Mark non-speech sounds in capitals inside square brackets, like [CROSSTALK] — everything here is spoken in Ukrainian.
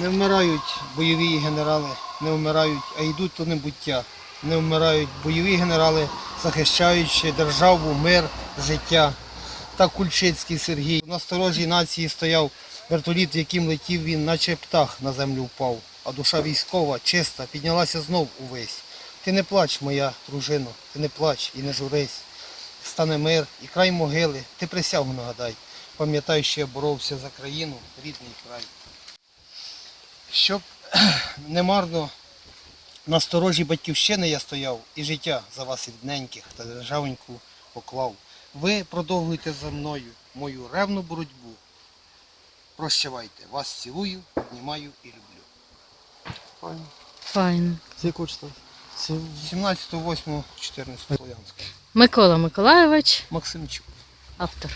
Не вмирають бойові генерали, не вмирають, а йдуть до небуття. Не вмирають бойові генерали, захищаючи державу, мир, життя. Так Кульчицький Сергій. На сторожій нації стояв вертоліт, яким летів він, наче птах на землю впав. А душа військова, чиста, піднялася знов увесь. Ти не плач, моя дружино, ти не плач і не журись. Стане мир і край могили, ти присягу нагадай. Пам'ятай, що я боровся за країну, рідний край. Щоб [CLEARS THROAT] немарно на сторожі батьківщини я стояв і життя за вас рідненьких та державеньку поклав. Ви продовжуйте за мною мою ревну боротьбу. Прощавайте, вас цілую, обнімаю і люблю. Файно. Файно. З якого числа? Це 17.08.14 Слов'янська. Микола Миколайович, Максимчук. автор.